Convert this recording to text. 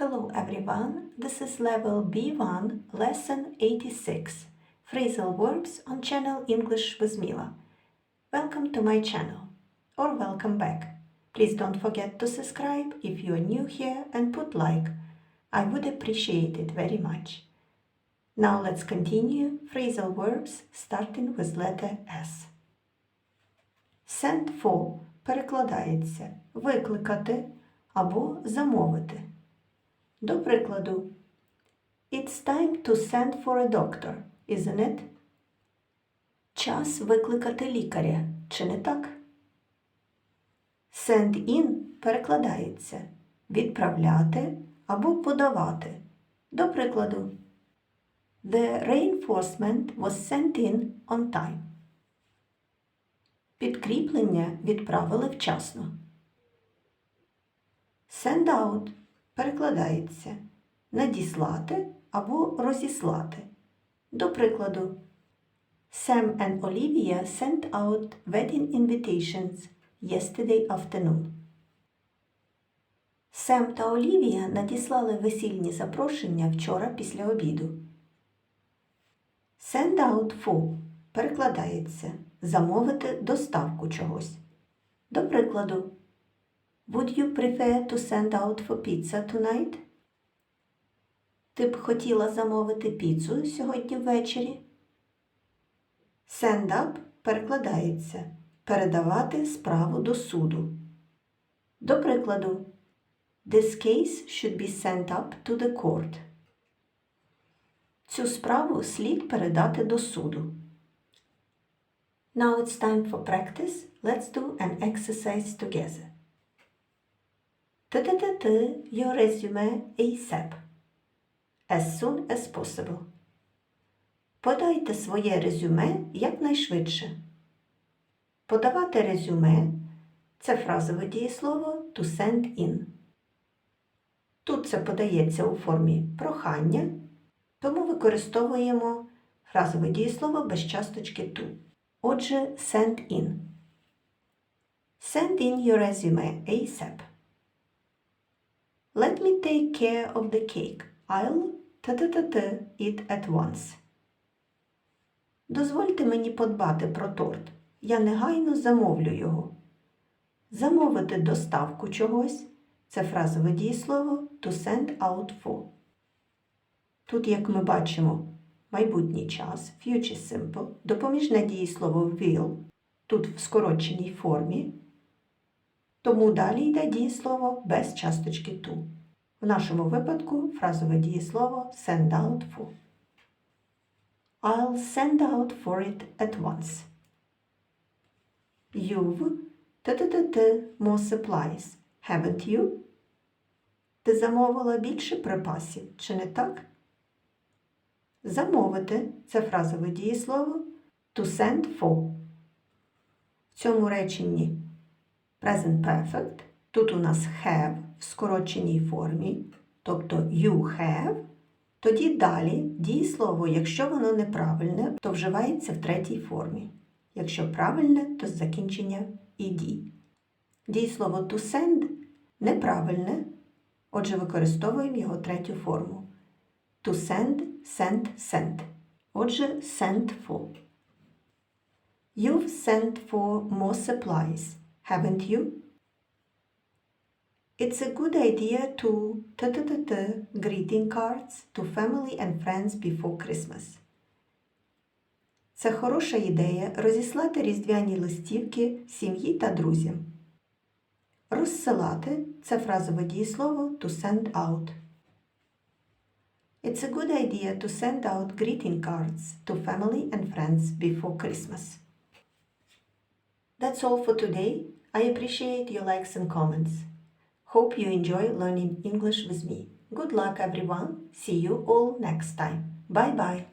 Hello everyone, this is level B1, lesson 86, phrasal verbs on channel English with Mila. Welcome to my channel, or welcome back. Please don't forget to subscribe if you are new here and put like. I would appreciate it very much. Now let's continue phrasal verbs starting with letter S. Send for перекладається викликати або замовити. До прикладу, It's time to send for a doctor, isn't it? Час викликати лікаря, чи не так? Send in перекладається відправляти або подавати. До прикладу, The reinforcement was sent in on time. Підкріплення відправили вчасно. Send out перекладається надіслати або розіслати. До прикладу, Sam and Olivia sent out wedding invitations yesterday afternoon. Сем та Олівія надіслали весільні запрошення вчора після обіду. Send out for перекладається замовити доставку чогось. До прикладу, Would you prefer to send out for pizza tonight? Ти б хотіла замовити піцу сьогодні ввечері? Send up перекладається передавати справу до суду. До прикладу, This case should be sent up to the court. Цю справу слід передати до суду. Now it's time for practice. Let's do an exercise together. ТТТ your resume ASAP. As soon as possible. Подайте своє резюме якнайшвидше. Подавати резюме це фразове дієслово to send in. Тут це подається у формі прохання, тому використовуємо фразове дієслово без часточки to. Отже, send in. Send in your resume ASAP. Let me take care of the cake. I'll та-та-та-та it at once. Дозвольте мені подбати про торт. Я негайно замовлю його. Замовити доставку чогось це фразове дієслово to send out for. Тут, як ми бачимо, майбутній час, future simple, допоміжне дієслово will, тут в скороченій формі. Тому далі йде дієслово без часточки to. В нашому випадку фразове дієслово send out for. I'll send out for it at once. You've т-т-т-т more supplies, haven't you? Ти замовила більше припасів, чи не так? Замовити це фразове дієслово to send for. В цьому реченні present perfect. Тут у нас have в скороченій формі, тобто you have. Тоді далі дієслово, якщо воно неправильне, то вживається в третій формі. Якщо правильне, то з закінчення «ed». Дієслово to send неправильне, отже, використовуємо його третю форму. To send, send, sent. Отже, send for. You've sent for more supplies, haven't you? It's a good idea to т-т-т-т greeting cards to family and friends before Christmas. Це хороша ідея розіслати різдвяні листівки сім'ї та друзям. Розсилати це фразове дієслово to send out. It's a good idea to send out greeting cards to family and friends before Christmas. That's all for today. I appreciate your likes and comments. Hope you enjoy learning English with me. Good luck, everyone. See you all next time. Bye bye.